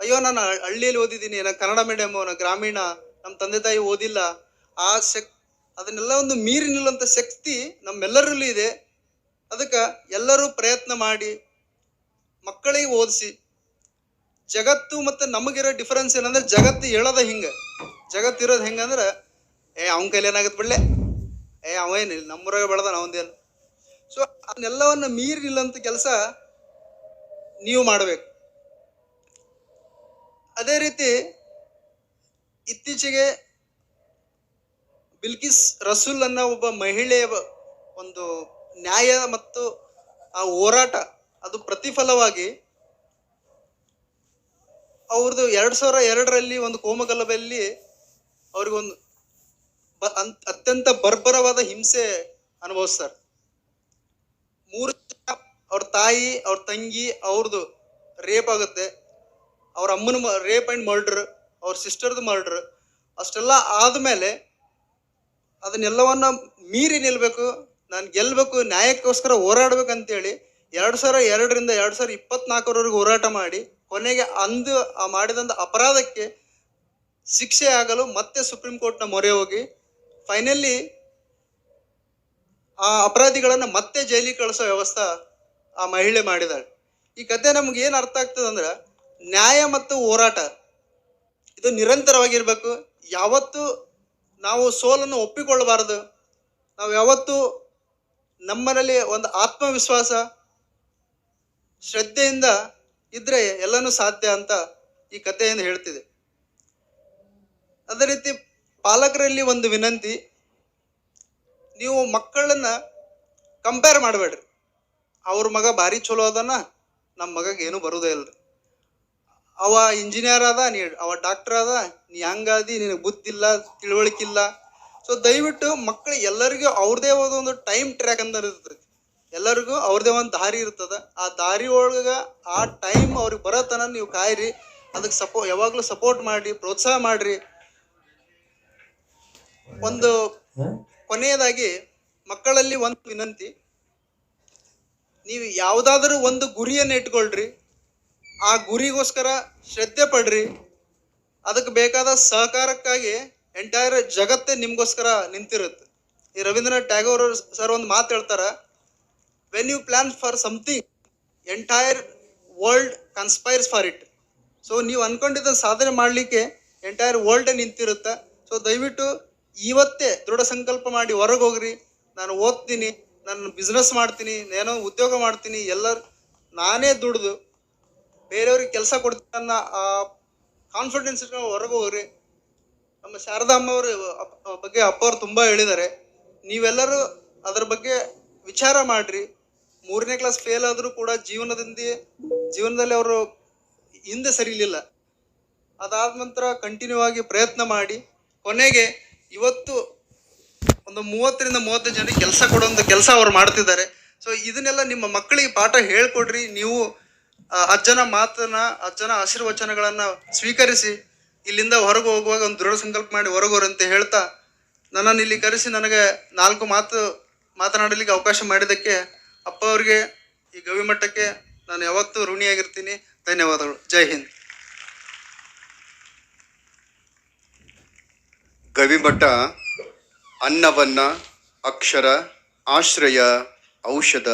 ಅಯ್ಯೋ, ನಾನು ಹಳ್- ಹಳ್ಳಿಯಲ್ಲಿ ಓದಿದ್ದೀನಿ. ನಾನು ಕನ್ನಡ ಮೀಡಿಯಮ್ ನಾನು ಗ್ರಾಮೀಣ. ನಮ್ಮ ತಂದೆ ತಾಯಿ ಓದಿಲ್ಲ. ಆ ಶಕ್ ಅದನ್ನೆಲ್ಲ ಒಂದು ಮೀರಿ ನಿಲ್ಲುವಂಥ ಶಕ್ತಿ ನಮ್ಮೆಲ್ಲರಲ್ಲೂ ಇದೆ. ಅದಕ್ಕೆ ಎಲ್ಲರೂ ಪ್ರಯತ್ನ ಮಾಡಿ, ಮಕ್ಕಳಿಗೆ ಓದಿಸಿ. ಜಗತ್ತು ಮತ್ತು ನಮಗಿರೋ ಡಿಫರೆನ್ಸ್ ಏನಂದ್ರೆ, ಜಗತ್ತು ಹೇಳೋದ ಹಿಂಗೆ. ಜಗತ್ತು ಇರೋದು ಹೆಂಗಂದ್ರೆ ಏ, ಅವನ ಕೈಲಿ ಏನಾಗುತ್ತೆ ಬಿಡ್ಲೆ? ಏ ಅವೇನಿಲ್ಲ ನಮ್ಮೂರಾಗ ಬೆಳೆದ ಅವಂದೇನು ಸೊ ಅದನ್ನೆಲ್ಲವನ್ನ ಮೀರಿ ನಿಲ್ಲಂತ ಕೆಲಸ ನೀವು ಮಾಡಬೇಕು. ಅದೇ ರೀತಿ ಇತ್ತೀಚೆಗೆ ಬಿಲ್ಕಿಸ್ ರಸೂಲ್ ಅನ್ನೋ ಒಬ್ಬ ಮಹಿಳೆಯ ಒಂದು ನ್ಯಾಯ ಮತ್ತು ಆ ಹೋರಾಟ, ಅದು ಪ್ರತಿಫಲವಾಗಿ ಅವ್ರದ್ದು ಎರಡು ಸಾವಿರ ಎರಡರಲ್ಲಿ ಒಂದು ಕೋಮಗಲಭೆಯಲ್ಲಿ ಅವ್ರಿಗೊಂದು ಬ- ಅತ್ಯಂತ ಬರ್ಬರವಾದ ಹಿಂಸೆ ಅನುಭವಿಸ್ತಾರೆ. ಮೂರು ಅವ್ರ ತಾಯಿ, ಅವ್ರ ತಂಗಿ ಅವ್ರದ್ದು ರೇಪ್ ಆಗುತ್ತೆ. ಅವ್ರ ಅಮ್ಮನ ರೇಪ್ ಆ್ಯಂಡ್ ಮರ್ಡ್ರ್ ಅವ್ರ ಸಿಸ್ಟರ್ದು ಮರ್ಡ್ರ್ ಅಷ್ಟೆಲ್ಲ ಆದಮೇಲೆ ಅದನ್ನೆಲ್ಲವನ್ನ ಮೀರಿ ನಿಲ್ಬೇಕು, ನಾನು ಗೆಲ್ಲಬೇಕು ನ್ಯಾಯಕ್ಕೋಸ್ಕರ ಹೋರಾಡ್ಬೇಕು ಅಂತೇಳಿ ಎರಡು ಸಾವಿರ ಎರಡರಿಂದ ಎರಡು ಸಾವಿರ ಇಪ್ಪತ್ನಾಲ್ಕರವರೆಗೂ ಹೋರಾಟ ಮಾಡಿ, ಕೊನೆಗೆ ಅಂದು ಆ ಮಾಡಿದಂಥ ಅಪರಾಧಕ್ಕೆ ಶಿಕ್ಷೆ ಆಗಲು ಮತ್ತೆ ಸುಪ್ರೀಂ ಕೋರ್ಟ್ನ ಮೊರೆ ಹೋಗಿ ಫೈನಲಿ ಆ ಅಪರಾಧಿಗಳನ್ನ ಮತ್ತೆ ಜೈಲಿಗೆ ಕಳಿಸೋ ವ್ಯವಸ್ಥೆ ಆ ಮಹಿಳೆ ಮಾಡಿದಾಳೆ. ಈ ಕತೆ ನಮ್ಗೆ ಏನು ಅರ್ಥ ಆಗ್ತದೆ ಅಂದ್ರೆ ನ್ಯಾಯ ಮತ್ತು ಹೋರಾಟ, ಇದು ನಿರಂತರವಾಗಿರಬೇಕು. ಯಾವತ್ತು ನಾವು ಸೋಲನ್ನು ಒಪ್ಪಿಕೊಳ್ಳಬಾರದು. ನಾವು ಯಾವತ್ತು ನಮ್ಮನಲ್ಲಿ ಒಂದು ಆತ್ಮವಿಶ್ವಾಸ, ಶ್ರದ್ಧೆಯಿಂದ ಇದ್ರೆ ಎಲ್ಲನೂ ಸಾಧ್ಯ ಅಂತ ಈ ಕಥೆಯಿಂದ ಹೇಳ್ತಿದೆ. ಅದೇ ರೀತಿ ಪಾಲಕರಲ್ಲಿ ಒಂದು ವಿನಂತಿ, ನೀವು ಮಕ್ಕಳನ್ನ ಕಂಪೇರ್ ಮಾಡಬೇಡ್ರಿ. ಅವ್ರ ಮಗ ಭಾರಿ ಚಲೋ ಅದನ ನಮ್ಮ ಮಗಗೆ ಏನು ಬರುದೇ ಇಲ್ರಿ. ಅವ ಇಂಜಿನಿಯರ್ ಅದ ನೀ ಅವ ಡಾಕ್ಟರ್ ಅದ ನೀ ಹಂಗಾದಿ ನಿನಗೆ ಬುದ್ಧಿಲ್ಲ ತಿಳುವಳಿಕಿಲ್ಲ ಸೊ ದಯವಿಟ್ಟು ಮಕ್ಕಳು ಎಲ್ಲರಿಗೂ ಅವ್ರದೇ ಒಂದು ಟೈಮ್ ಟ್ರ್ಯಾಕ್ ಅಂತ ಇರ್ತದೆ ಎಲ್ಲರಿಗೂ ಅವ್ರದೇ ಒಂದು ದಾರಿ ಇರ್ತದೆ. ಆ ದಾರಿ ಒಳಗ ಆ ಟೈಮ್ ಅವ್ರಿಗೆ ಬರೋ ತನಕ ನೀವು ಕಾಯಿರಿ. ಅದಕ್ಕೆ ಸಪೋ ಯಾವಾಗಲೂ ಸಪೋರ್ಟ್ ಮಾಡಿ ಪ್ರೋತ್ಸಾಹ ಮಾಡಿರಿ. ಒಂದು ಕೊನೆಯದಾಗಿ ಮಕ್ಕಳಲ್ಲಿ ಒಂದು ವಿನಂತಿ. ನೀವು ಯಾವುದಾದ್ರೂ ಒಂದು ಗುರಿಯನ್ನು ಇಟ್ಕೊಳ್ರಿ. ಆ ಗುರಿಗೋಸ್ಕರ ಶ್ರದ್ಧೆ ಪಡ್ರಿ. ಅದಕ್ಕೆ ಬೇಕಾದ ಸಹಕಾರಕ್ಕಾಗಿ ಎಂಟೈರ್ ಜಗತ್ತೇ ನಿಮಗೋಸ್ಕರ ನಿಂತಿರುತ್ತೆ. ಈ ರವೀಂದ್ರನಾಥ್ ಟ್ಯಾಗೋರ್ ಸರ್ ಒಂದು ಮಾತು ಹೇಳ್ತಾರೆ when you plan for something entire world conspires for it so ನೀವು ಅನ್ಕೊಂಡಿದ್ದ ಸಾಧನೆ ಮಾಡಲಿಕ್ಕೆ ಎಂಟೈರ್ ವರ್ಲ್ಡೇ ನಿಂತಿರುತ್ತೆ. ಸೊ ದಯವಿಟ್ಟು ಇವತ್ತೇ ದೃಢ ಸಂಕಲ್ಪ ಮಾಡಿ ಹೊರಗೆ ಹೋಗ್ರಿ. ನಾನು ಓದ್ತೀನಿ ನಾನು ಬಿಸ್ನೆಸ್ ಮಾಡ್ತೀನಿ, ಏನೋ ಉದ್ಯೋಗ ಮಾಡ್ತೀನಿ, ಎಲ್ಲರೂ ನಾನೇ ದುಡ್ದು ಬೇರೆಯವ್ರಿಗೆ ಕೆಲಸ ಕೊಡ್ತೀನಿ ಆ ಕಾನ್ಫಿಡೆನ್ಸ್ ಇಟ್ಕೊಂಡು ಹೊರಗೆ ನಮ್ಮ ಶಾರದಾಮ್ಮ ಅವರು ಬಗ್ಗೆ ಅಪ್ಪ ಅವ್ರು ತುಂಬ ಹೇಳಿದ್ದಾರೆ. ನೀವೆಲ್ಲರೂ ಅದ್ರ ಬಗ್ಗೆ ವಿಚಾರ ಮಾಡ್ರಿ. ಮೂರನೇ ಕ್ಲಾಸ್ ಫೇಲ್ ಆದರೂ ಕೂಡ ಜೀವನದಿಂದ, ಜೀವನದಲ್ಲಿ ಅವರು ಹಿಂದೆ ಸರಿಲಿಲ್ಲ. ಅದಾದ ನಂತರ ಕಂಟಿನ್ಯೂ ಆಗಿ ಪ್ರಯತ್ನ ಮಾಡಿ, ಕೊನೆಗೆ ಇವತ್ತು ಒಂದು ಮೂವತ್ತರಿಂದ ಮೂವತ್ತು ಜನ ಕೆಲಸ ಕೊಡುವಂಥ ಕೆಲಸ ಅವ್ರು ಮಾಡ್ತಿದ್ದಾರೆ. ಸೊ ಇದನ್ನೆಲ್ಲ ನಿಮ್ಮ ಮಕ್ಕಳಿಗೆ ಪಾಠ ಹೇಳ್ಕೊಡ್ರಿ. ನೀವು ಅಜ್ಜನ ಮಾತನ್ನ, ಅಜ್ಜನ ಆಶೀರ್ವಚನಗಳನ್ನ ಸ್ವೀಕರಿಸಿ ಇಲ್ಲಿಂದ ಹೊರಗೆ ಹೋಗುವಾಗ ಒಂದು ದೃಢ ಸಂಕಲ್ಪ ಮಾಡಿ ಹೊರಗೋರಂತೆ ಹೇಳ್ತಾ, ನನ್ನನ್ನು ಇಲ್ಲಿ ಕರೆಸಿ ನನಗೆ ನಾಲ್ಕು ಮಾತು ಮಾತನಾಡಲಿಕ್ಕೆ ಅವಕಾಶ ಮಾಡಿದ್ದಕ್ಕೆ ಅಪ್ಪ ಅವರಿಗೆ ಈ ಗವಿಮಠಕ್ಕೆ ನಾನು ಯಾವತ್ತೂ ಋಣಿಯಾಗಿರ್ತೀನಿ. ಧನ್ಯವಾದಗಳು. ಜೈ ಹಿಂದ್. ಗವಿಮಠ ಅನ್ನವನ್ನ, ಅಕ್ಷರ, ಆಶ್ರಯ, ಔಷಧ,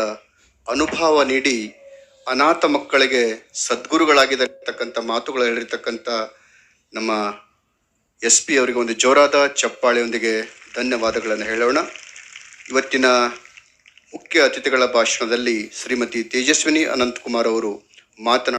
ಅನುಭವ ನೀಡಿ ಅನಾಥ ಮಕ್ಕಳಿಗೆ ಸದ್ಗುರುಗಳಾಗಿರ್ತಕ್ಕಂಥ ಮಾತುಗಳು ಹೇಳಿರ್ತಕ್ಕಂಥ ನಮ್ಮ ಎಸ್ ಪಿ ಅವರಿಗೆ ಒಂದು ಜೋರಾದ ಚಪ್ಪಾಳೆಯೊಂದಿಗೆ ಧನ್ಯವಾದಗಳನ್ನು ಹೇಳೋಣ. ಇವತ್ತಿನ ಮುಖ್ಯ ಅತಿಥಿಗಳ ಭಾಷಣದಲ್ಲಿ ಶ್ರೀಮತಿ ತೇಜಸ್ವಿನಿ ಅನಂತಕುಮಾರ್ ಅವರು ಮಾತನಾಡ